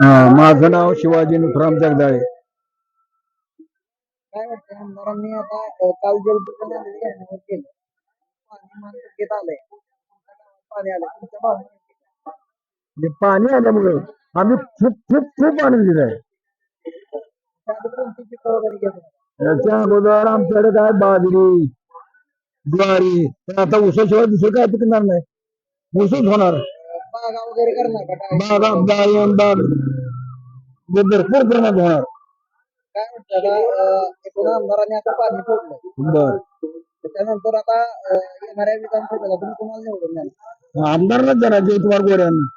माझं नाव शिवाजी नुकराम जगदाळे. काय वाटतं आमदारांनी आता अं, काल जलपूर्ण नदी धरणावर केलं. पाणी मानगंगेत आलंय. तुमच्या गावात पाणी आलंय. तुमच्या भावना किती? म्हणजे पाणी आल्यामुळे आम्ही खूप खूप खूप आनंदित आहे. कोणती पिकं वगैरे? याच्या अगोदर आमच्याकडे काय बाजरी ज्वारी पण आता ऊसाशिवाय दुसरं काय पिकणार नाही. ऊसच होणार. बागा वगैरे करणार का? काय बागा डाळिंब बाग भरपूर प्रमाणात होणार. काय वाटतं आता अं, एकूण आमदारांनी आता पाणी सोडलं बर. त्याच्यानंतर आता अं, येणाऱ्या विधानसभेला तुम्ही कोणाला निवडून द्याल आमदारलाच जरा जयकुमार गोऱ्यांनी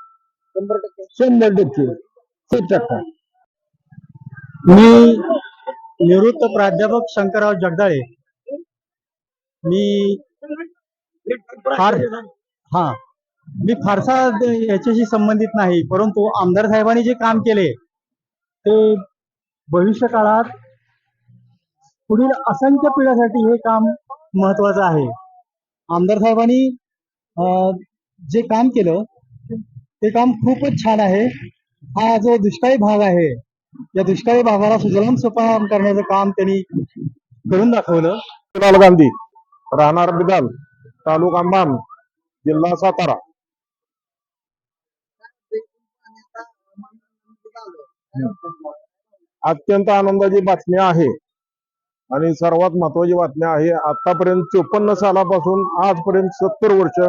शंभर टक्के. शंभर टक्के. टक्का. मी निवृत्त प्राध्यापक शंकरराव जगदाळे. मी फार हा. मी फारसा याच्याशी संबंधित नाही परंतु आमदार साहेबांनी जे काम केले ते भविष्य काळात पुढील असंख्य पिढ्यासाठी हे काम महत्वाचं आहे. आमदार साहेबांनी जे काम केलं ते काम खूपच छान आहे. हा जो दुष्काळी भाग आहे या दुष्काळी भागाला सुजलाम सुफलाम करण्याचं काम त्यांनी करून दाखवलं. राहुल गांधी राहणार बिदाल तालुका मान जिल्हा सातारा. अत्यंत आनंदाची बातमी आहे. आणि सर्वात महत्वाची बातमी आहे आतापर्यंत चोपन्न सालापासून आजपर्यंत सत्तर वर्ष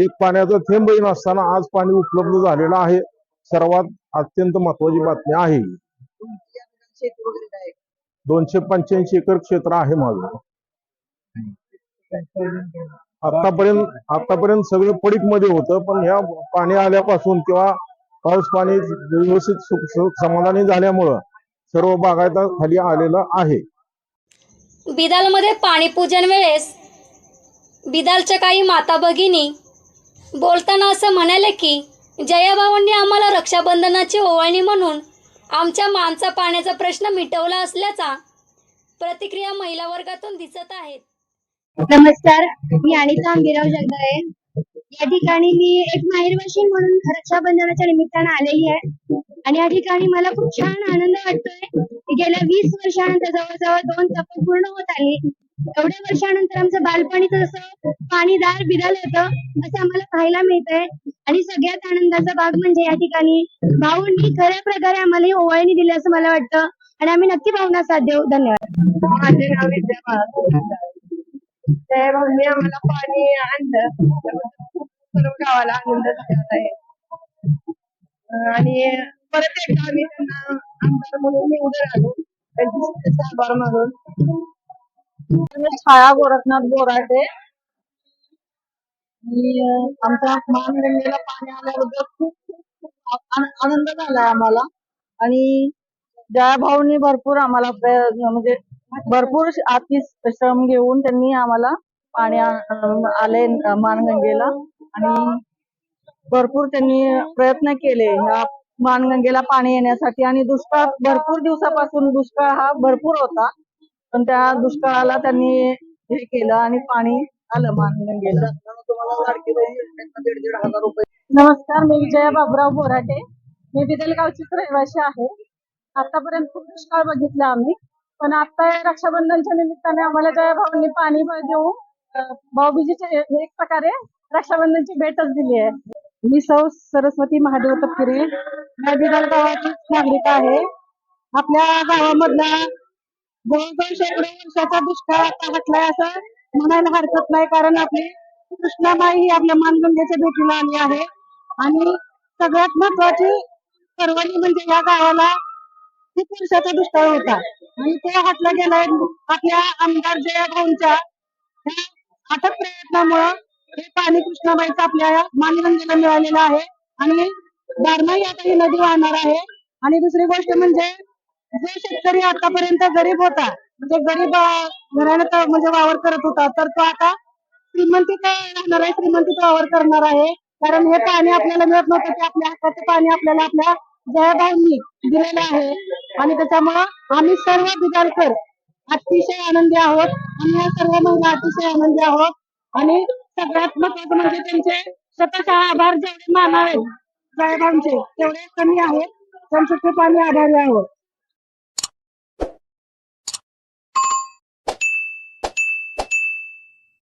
एक पाण्याचं थेंबही नसताना आज पाणी उपलब्ध झालेलं आहे. सर्वात अत्यंत महत्वाची बातमी आहे. आहे? दोनशे पंच्याऐंशी एकर क्षेत्र आहे माझं. आतापर्यंत आतापर्यंत सगळं पडीकमध्ये होतं पण ह्या पाणी आल्यापासून किंवा पाऊस पाणी व्यवस्थित सुख सुख समाधानी झाल्यामुळं सर्व बागायता खाली आलेलं आहे. बिदालमध्ये पाणीपूजन वेळेस बिदालच्या काही माता भगिनी बोलताना असं म्हणाले की जयाभावांनी आम्हाला रक्षाबंधनाची ओवाळणी म्हणून आमच्या मानचा पाण्याचा प्रश्न मिटवला असल्याचा प्रतिक्रिया महिला वर्गातून दिसत आहेत. नमस्कार मी अनिता अंबिराव जगदाळे. या ठिकाणी मी एक माहेरवाशीन म्हणून रक्षाबंधनाच्या निमित्तानं आलेली आहे. आणि या ठिकाणी मला खूप छान आनंद वाटतोय गेल्या वीस वर्षानंतर जवळजवळ दोन टप्पे पूर्ण होत आली. एवढ्या वर्षानंतर आमचं बालपणीच असं पाणीदार बिदाल होतं असं आम्हाला पाहायला मिळतंय. आणि सगळ्यात आनंदाचा भाग म्हणजे या ठिकाणी भाऊंनी खऱ्या प्रकारे आम्हाला ही ओवाळणी दिली असं मला वाटतं. आणि आम्ही नक्की भावना साथ देऊ. धन्यवाद. माझे नाव विद्या त्या आम्हाला पाणी आणलं. सर्व गावाला आनंद झाला आहे. आणि परत एकदा आम्ही त्यांना आमदार म्हणून निवडून आलो. त्यांचे आभार मानून छाया गोरखनाथ बोराटे. आणि आमच्या महानगंगेला पाणी आल्याबद्दल खूप खूप आनंद झालाय आम्हाला. आणि जया भाऊनी भरपूर आम्हाला म्हणजे भरपूर अति श्रम घेऊन त्यांनी आम्हाला पाणी आ- अं, आले मानगंगेला. आणि भरपूर त्यांनी प्रयत्न केले. ह्या मानगंगेला पाणी येण्यासाठी आणि दुष्काळ भरपूर दिवसापासून दुष्काळ हा भरपूर होता. पण त्या दुष्काळाला त्यांनी हे केलं आणि पाणी आलं मानगंगेला. नमस्कार मी विजया बाबुराव बोराटे. मी बिदलगावचीच रहिवासी आहे. आतापर्यंत खूप दुष्काळ बघितला आम्ही. पण आता या रक्षाबंधनच्या निमित्ताने आम्हाला जया भाऊंनी पाणी देऊन भाऊबीजीचे एक प्रकारे रक्षाबंधनची भेटच दिली आहे. मी सौ सरस्वती महादेव तपकिरे मी गावाची नागरिक आहे. आपल्या गावामधला जवळजवळ शेकडो वर्षाचा दुष्काळ पाहतलाय हटलाय असं म्हणायला हरकत नाही कारण आपली कृष्णाबाई ही आपल्या मानगंगेच्या भेटीला आली आहे. आणि सगळ्यात महत्वाची पर्वणी म्हणजे या गावाला खूप वर्षाचा दुष्काळ होता. आणि तो हटला गेलाय आपल्या आमदार जयाभाऊंच्या ह्या अथक प्रयत्नामुळं हे पाणी कृष्णाबाईचं आपल्या या मानगंगेला मिळालेलं आहे. आणि दारणाही आता ही नदी वाहणार आहे. आणि दुसरी गोष्ट म्हणजे जो शेतकरी आतापर्यंत गरीब होता म्हणजे गरीब घराण्यात म्हणजे वावर करत होता तर तो आता श्रीमंतीत राहणार आहे श्रीमंतीत वावर करणार आहे. कारण हे पाणी आपल्याला मिळत नव्हतं ते आपल्या हक्काचं पाणी आपल्याला आपल्या जयाबाईंनी दिलेलं आहे. आणि त्याच्यामुळं आम्ही सर्व बिदालकर अतिशय आनंदी आहोत. आणि या सर्व महिला अतिशय आनंदी आहोत. आणि सगळ्यात महत्वाचं म्हणजे त्यांचे स्वतःचे आभार जेवढे मानावे. साहेबांचे तेवढे कमी आहेत. त्यांचं खूप आम्ही आभारी आहोत.